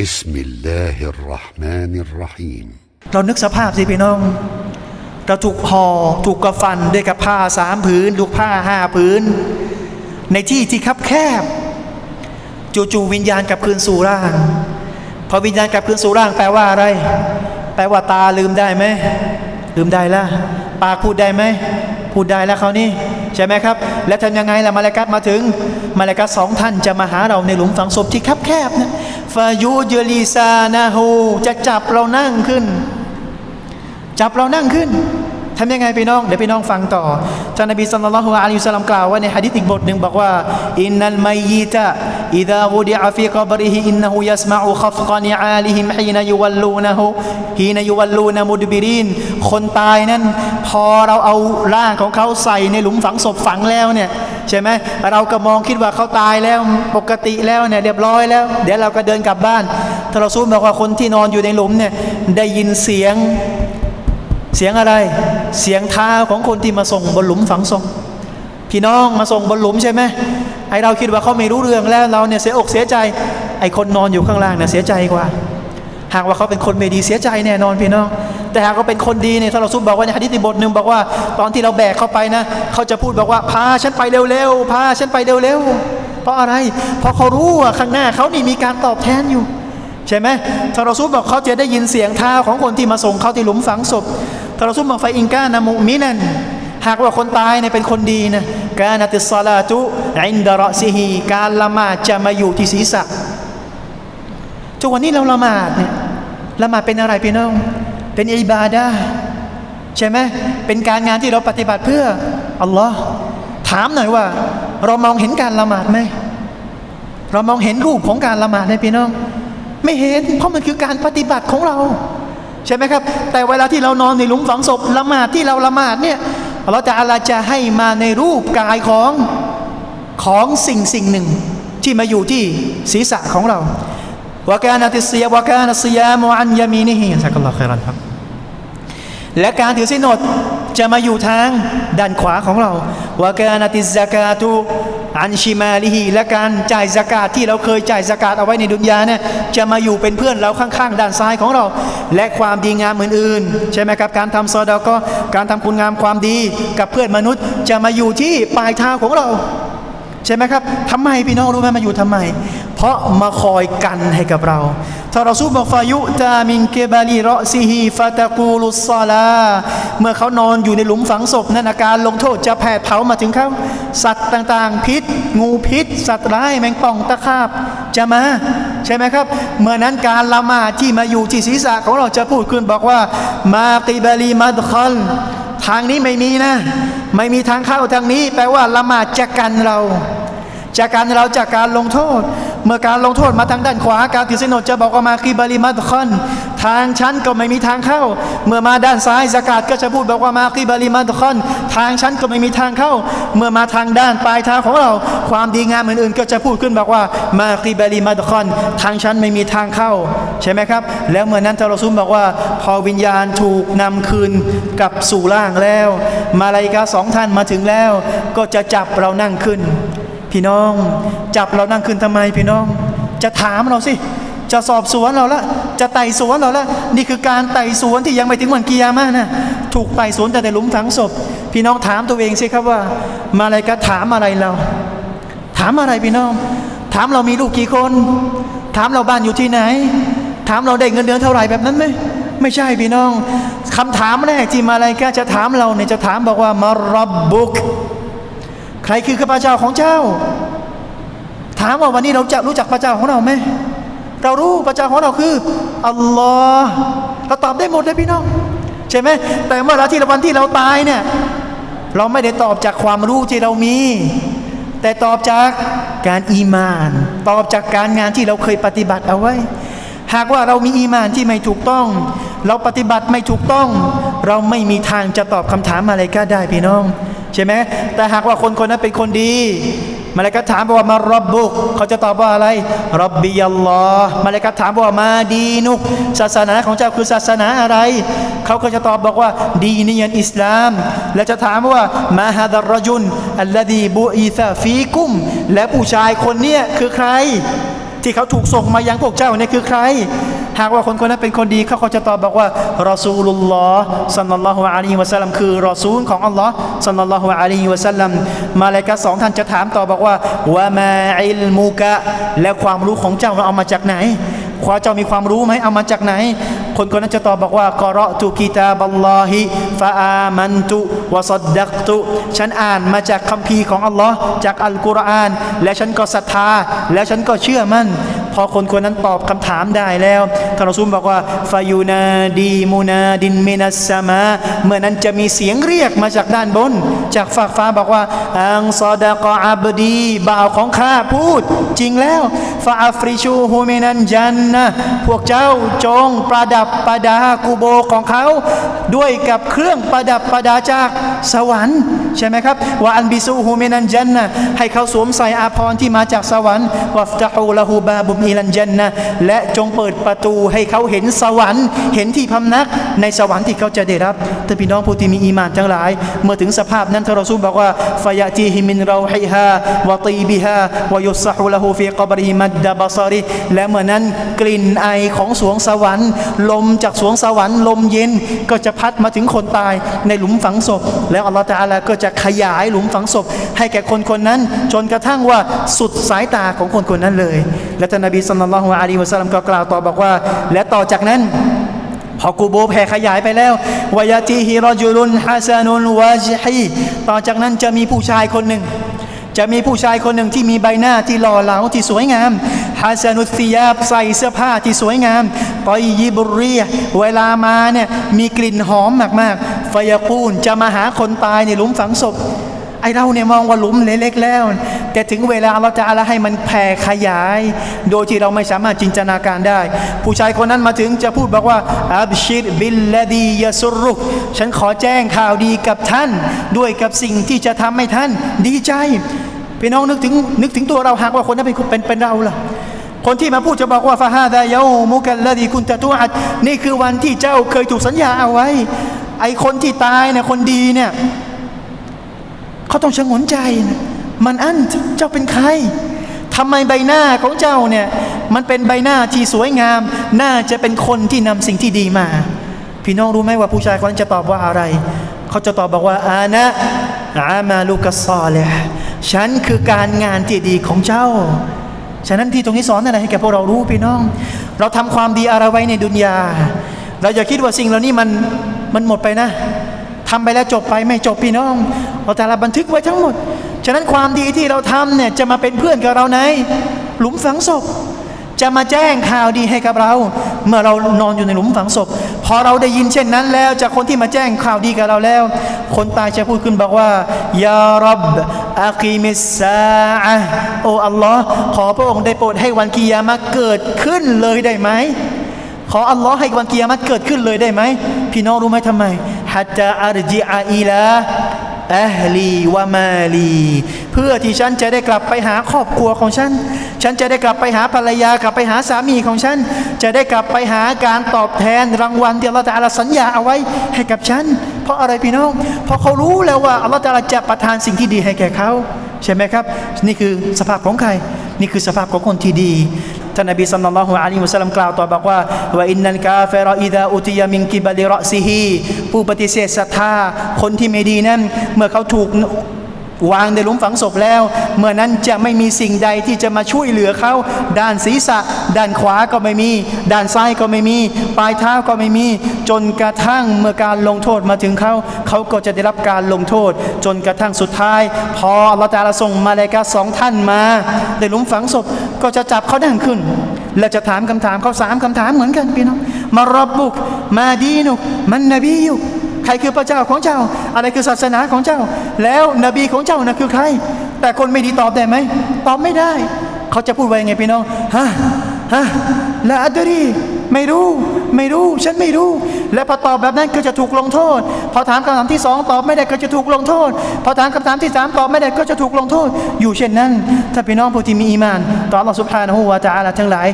بسم الله الرحمن الرحيم เรานึกสภาพสิพี่น้อง เราถูกห่อถูกกระฟันด้วยกับผ้าสามผืนถูกผ้าห้าผืน ในที่ที่คับแคบ จู่ๆวิญญาณกลับคืนสู่ร่าง พอวิญญาณกลับคืนสู่ร่างแปลว่าอะไร แปลว่าตาลืมได้ไหมลืมได้แล้วปากพูดได้ไหมพูดได้แล้วเขาวนี่ใช่ไหมครับ แล้วทำยังไงล่ะมาลากัดมาถึงมาลากัดสองท่านจะมาหาเราในหลุมฝังศพที่คับแคบนะ ฟายูเยลีซานาหูจะจับเรานั่งขึ้น จับเรานั่งขึ้น ทำยังไงพี่น้องเดี๋ยวพี่น้องฟังต่อท่านนบีสุลต่านละฮ์อะลัยฮิสลามกล่าวว่าในฮะดิษอีกบทหนึ่งบอกว่าอินนัลมัยยิตะอิดะวุดิอะฟีกบริฮิอินนะฮูยัสมะอุคัฟกานิอาลิฮิมฮีนยุวัลลูนะฮูฮีนยุวัลลูนะมุดบิรินคนตายนั้น พอเราเอาร่างของเขาใส่ในหลุมฝังศพฝังแล้วเนี่ยใช่ไหมเราก็มองคิดว่าเขาตายแล้วปกติแล้วเนี่ยเรียบร้อยแล้ว เดี๋ยวเราก็เดินกลับบ้านท่ารซูลบอกว่าคนที่นอนอยู่ในหลุมเนี่ยได้ยินเสียง เสียงอะไร เสียงเท้าของคนที่มาส่งบนหลุมฝังศพพี่น้องมาส่งบนหลุมใช่ไหมไอเราคิดว่าเขาไม่รู้เรื่องแล้วเราเนี่ยเสียอกเสียใจ ไอคนนอนอยู่ข้างล่างเนี่ยเสียใจกว่า หากว่าเขาเป็นคนไม่ดีเสียใจแน่นอนพี่น้อง แต่หากเขาเป็นคนดีเนี่ยถ้าเราซุบบอกว่าในฮะดิษบทหนึ่งบอกว่า ตอนที่เราแบกเขาไปนะ เขาจะพูดบอกว่าพาฉันไปเร็วๆพาฉันไปเร็วๆเพราะอะไร เพราะเขารู้ว่าข้างหน้าเขานี่มีการตอบแทนอยู่ใช่ไหมทารอซูลบอกเขาจะได้ยินเสียงเท้าของคนที่มาส่งเขาที่หลุมฝังศพ ทารอซูลบอกไฟอิงกานามุมินันหากว่าคนตายเนี่ยเป็นคนดีนะกานติสซาลาตุอินดะรอซิฮีการละหมาดจะมาอยู่ที่ศีรษะทุกวันนี้เราละหมาดเนี่ยละหมาดเป็นอะไรพี่น้อง เป็นอิบาดาใช่ไหมเป็นการงานที่เราปฏิบัติเพื่ออัลลอฮ์ถามหน่อยว่า เรามองเห็นการละหมาดไหมเรามองเห็นรูปของการละหมาดไหมพี่น้อง ไม่เห็นเพราะมันคือการปฏิบัติของเรา ใช่ไหมครับ แต่เวลาที่เรานอนในหลุมฝังศพละหมาดที่เราละหมาดเนี่ยเราจะอาลาจะให้มาในรูปกายของของสิ่งสิ่งหนึ่ง ที่มาอยู่ที่ศีรษะของเราวากานาติเซียวากานาเซียมอันยามีนิฮิสักลลอฮ์ครันครับ และการถือสินอดจะมาอยู่ทางด้านขวาของเราวากานาติซากาตุ อันชิมาลิฮีและการจ่ายสกาดที่เราเคยจ่ายสกาดเอาไว้ในดุนยาเนี่ยจะมาอยู่เป็นเพื่อนเราข้างๆ ด้านซ้ายของเรา และความดีงามอื่นๆใช่ไหมครับการทำซอดาก็การทำคุณงามความดีกับเพื่อนมนุษย์ จะมาอยู่ที่ปลายเท้าของเรา ใช่ไหมครับทำไมพี่น้องรู้ไหมมาอยู่ทำไม ราะมาคอยกันให้กับเราถ้าเราสู้บอกฟายุตามิงเกบาลีรอซีฮีฟาตะกูลุสซาลา เมื่อเขานอนอยู่ในหลุมฝังศพนั่นอาการลงโทษจะแผดเผามาถึงเขาสัตว์ต่างๆ พิษ งูพิษ สัตว์ร้ายแมงป่องตะขาบจะมา ใช่ไหมครับ เมื่อนั้นการละหมาดที่มาอยู่ที่ศีรษะของเราจะพูดขึ้นบอกว่า มาติบาลีมัดคอลทางนี้ไม่มีนะ ไม่มีทางเข้าทางนี้ แปลว่าละหมาดจะกันเราจากการเราจากการลงโทษ เมื่อการลงโทษมาทางด้านขวา การถือสินอดจะบอกว่ามาคีบาริมัดคอนทางชั้นก็ไม่มีทางเข้า เมื่อมาด้านซ้ายสกาดก็จะพูดบอกว่ามาคีบาริมัดคอนทางชั้นก็ไม่มีทางเข้า เมื่อมาทางด้านปลายเท้าของเรา ความดีงามอื่นๆ ก็จะพูดขึ้นบอกว่ามาคีบาริมัดคอนทางชั้นไม่มีทางเข้า ใช่ไหมครับ แล้วเมื่อนั้นทารอซุมบอกว่า พอวิญญาณถูกนำคืนกลับสู่ร่างแล้ว มาลายกาสองท่านมาถึงแล้ว ก็จะจับเรานั่งขึ้น พี่น้อง จับเรานั่งขึ้นทำไมพี่น้อง จะถามเราสิ จะสอบสวนเราละ จะไต่สวนเราละ นี่คือการไต่สวนที่ยังไม่ถึงวันกิยามะนะ ถูกไต่สวนแต่แต่หลุมฝังศพ พี่น้องถามตัวเองสิครับว่า มาอะไรก็ถามอะไรเรา ถามอะไรพี่น้อง ถามเรามีลูกกี่คน ถามเราบ้านอยู่ที่ไหน ถามเราได้เงินเดือนเท่าไหร่แบบนั้นไหมไม่ใช่พี่น้องคำถามแรกที่มาอะไรก็จะถามเราเนี่ยจะถามบอกว่ามารับบุก ใครคือพระเจ้าของเจ้า ถามว่าวันนี้เราจะรู้จักพระเจ้าของเราไหมเรารู้พระเจ้าของเราคืออัลลอฮ์เราตอบได้หมดเลยพี่น้องใช่ไหมแต่เมื่อเราที่วันที่เราตายเนี่ยเราไม่ได้ตอบจากความรู้ที่เรามี แต่ตอบจากการอีมาน ตอบจากการงานที่เราเคยปฏิบัติเอาไว้ หากว่าเรามีอีมานที่ไม่ถูกต้อง เราปฏิบัติไม่ถูกต้อง เราไม่มีทางจะตอบคำถามอะไรก็ได้พี่น้อง ใช่ไหมแต่หากว่าคนคนนั้นเป็นคนดีมาเลกัถามว่ามารับบุก เขาจะตอบว่าอะไรรับบิยัลลอฮ์มาเลกัถามว่ามาดีนุก ศาสนาของเจ้าคือศาสนาอะไร เขาก็จะตอบบอกว่า ดีนียันอิสลาม และจะถามว่ามาฮาดรจุนอัลลดีบุอีซาฟีกุม และผู้ชายคนเนี้ยคือใคร ที่เขาถูกส่งมายังพวกเจ้าเนี่ยคือใคร หากว่าคนคนนั้นเป็นคนดีเขาก็จะตอบบอกว่ารอซูลุลลอฮ์สัลลัลลอฮุอะลัยฮิวะสัลลัมคือรอซูลของอัลลอฮ์สัลลัลลอฮุอะลัยฮิวะสัลลัมมาเลยกาสองท่านจะถามต่อบอกว่าวะมาอิลมุกะและความรู้ของเจ้าเราเอามาจากไหนความเจ้ามีความรู้ไหมเอามาจากไหน คนคนนั้นจะตอบบอกว่ากอเราะตุกิตาบัลลอฮิฟาอามันตุวะซัดดักตุ ฉันอ่านมาจากคัมภีร์ของอัลลอฮ์จากอัลกุรอาน และฉันก็ศรัทธา และฉันก็เชื่อมั่น พอคนคนนั้นตอบคำถามได้แล้วท่านรอซูลบอกว่าฟายูนาดีมูนาดินเมนัสสมาเมื่อนั้นจะมีเสียงเรียกมาจากด้านบน จากฝากฟ้าบอกว่าอังซอดะกออับดีบ่าวของข้าพูดจริงแล้วฟาอฟริชูฮูมินันจันนะพวกเจ้าจงประดับประดากูโบของเขา ด้วยกับเครื่องประดับประดาจากสวรรค์ใช่ไหมครับว่าอันบิซูฮูมินันจันนะให้เขาสวมใส่อาภรณ์ที่มาจากสวรรค์วัฟตะฮูละฮูบาบุมอิลันจันนะและจงเปิดประตูให้เขาเห็นสวรรค์เห็นที่พำนักในสวรรค์ที่เขาจะได้รับแต่พี่น้องผู้ที่มีอีมานทั้งหลาย เมื่อถึงสภาพนั้นท่านรอซูลบอกว่าฟายะตีฮิมินเราฮิฮาวะตีบิฮาวะยุสฮูละฮูฟีกับริมัดดะบะซาริและเมื่อนั้นกลิ่นไอของสวงสวรรค์ ลมจากสวงสวรรค์ ลมเย็นก็จะพัดมาถึงคนตายในหลุมฝังศพ แล้วอัลลอฮฺตะอาลาก็จะขยายหลุมฝังศพ ให้แก่คนคนนั้น จนกระทั่งว่าสุดสายตาของคนคนนั้นเลย และท่านนบีสัลลัลลอฮุอะลัยฮิวะสัลลัมก็กล่าวต่อบอกว่า และต่อจากนั้นพอกูโบแผ่ขยายไปแล้ววายาติฮิรอจุลุนฮัสานุนวาจฮีต่อจากนั้นจะมีผู้ชายคนหนึ่ง จะมีผู้ชายคนหนึ่งที่มีใบหน้าที่หล่อเหลาที่สวยงามฮาซานุสซิยาบใส่เสื้อผ้าที่สวยงามตอยยิบุรีเวลามาเนี่ยมีกลิ่นหอมมากๆฟยากูนจะมาหาคนตายในหลุมฝังศพไอเราเนี่ยมองว่าหลุมเล็กๆแล้ว แต่ถึงเวลาเราจะอะไรให้มันแผ่ขยาย โดยที่เราไม่สามารถจินตนาการได้ ผู้ชายคนนั้นมาถึงจะพูดบอกว่าอับชิดบิลลดียสุรุกฉันขอแจ้งข่าวดีกับท่าน ด้วยกับสิ่งที่จะทำให้ท่าน ดีใจพี่น้องนึกถึงนึกถึงตัวเราหากว่าคนนั้นเป็นเป็นเป็นเราล่ะคนที่มาพูดจะบอกว่าฟาฮาดายามุกัลลดีคุณตะตูอัดนี่คือวันที่เจ้าเคยถูกสัญญาเอาไว้ ไอคนที่ตายเนี่ยคนดีเนี่ยเขาต้องชงนใจนะ มันอันเจ้าเป็นใครทำไมใบหน้าของเจ้าเนี่ยมันเป็นใบหน้าที่สวยงาม น่าจะเป็นคนที่นำสิ่งที่ดีมา พี่น้องรู้ไหมว่าผู้ชายคนนั้นจะตอบว่าอะไร เขาจะตอบบอกว่าอานะอามาลูกัสซอเลห์ฉันคือการงานที่ดีของเจ้า ฉะนั้นที่ตรงนี้สอนอะไรให้แก่พวกเรารู้พี่น้อง เราทำความดีอะไรไว้ในดุนยา เราอย่าคิดว่าสิ่งเหล่านี้มันมันหมดไปนะทำไปแล้วจบไปไม่จบพี่น้อง เราแต่ละบันทึกไว้ทั้งหมด ฉะนั้นความดีที่เราทำเนี่ยจะมาเป็นเพื่อนกับเราในหลุมฝังศพ จะมาแจ้งข่าวดีให้กับเรา เมื่อเรานอนอยู่ในหลุมฝังศพพอเราได้ยินเช่นนั้นแล้ว จากคนที่มาแจ้งข่าวดีกับเราแล้ว คนตายจะพูดขึ้นบอกว่ายารับอากีมิสซาอะโอ้อัลลอฮ์ขอพระองค์ได้โปรดให้วันกิยามะเกิดขึ้นเลยได้ไหมขออัลลอฮ์ให้วันกิยามัตเกิดขึ้นเลยได้ไหมพี่น้องรู้ไหมทำไมฮัตตาอารจิอาอีลา อัฮลีวะมาลี เพื่อที่ฉันจะได้กลับไปหาครอบครัวของฉัน ฉันจะได้กลับไปหาภรรยากลับไปหาสามีของฉัน จะได้กลับไปหาการตอบแทนรางวัลที่อัลลอฮฺตะลาสัญญาเอาไว้ให้กับฉัน เพราะอะไรพี่น้อง เพราะเขารู้แล้วว่าอัลลอฮฺตะลาจะประทานสิ่งที่ดีให้แก่เขาใช่ไหมครับ นี่คือสภาพของใคร นี่คือสภาพของคนที่ดี ท่านนบีสัลลัลลอฮุอะลัยฮิวะสัลลัมกล่าวต่อบอกว่าว่าอินนัลกาเฟรอิดาอุติยามินกิบลิรอซิฮีผู้ปฏิเสธศรัทธาคนที่ไม่ดีนั้น เมื่อเขาถูกวางในหลุมฝังศพแล้ว เมื่อนั้นจะไม่มีสิ่งใดที่จะมาช่วยเหลือเขา ด้านศีรษะ ด้านขวาก็ไม่มี ด้านซ้ายก็ไม่มี ปลายเท้าก็ไม่มี จนกระทั่งเมื่อการลงโทษมาถึงเขาเขาก็จะได้รับการลงโทษ จนกระทั่งสุดท้าย พออัลลอฮฺตะอาลาส่งมาเลกาสองท่านมาในหลุมฝังศพ ก็จะจับเขานั่งขึ้น และจะถามคำถามเขาสามคำถามเหมือนกันพี่น้องมารบบุก มาดีนุก มันนบีอยุกใครคือพระเจ้าของเจ้า อะไรคือศาสนาของเจ้า แล้วนบีของเจ้านะคือใคร แต่คนไม่ดีตอบได้ไหมตอบไม่ได้ เขาจะพูดไว่างไงพี่น้องฮะฮะละอัดรีไม่รู้ ไม่รู้ ฉันไม่รู้ และพอตอบแบบนั้นก็จะถูกลงโทษ พอถามคำถามที่สองตอบไม่ได้ก็จะถูกลงโทษ พอถามคำถามที่สามตอบไม่ได้ก็จะถูกลงโทษ อยู่เช่นนั้น ถ้าพี่น้องผู้ที่มีอีมาน ต่อ Allah سبحانه และ تعالى ทั้งหลาย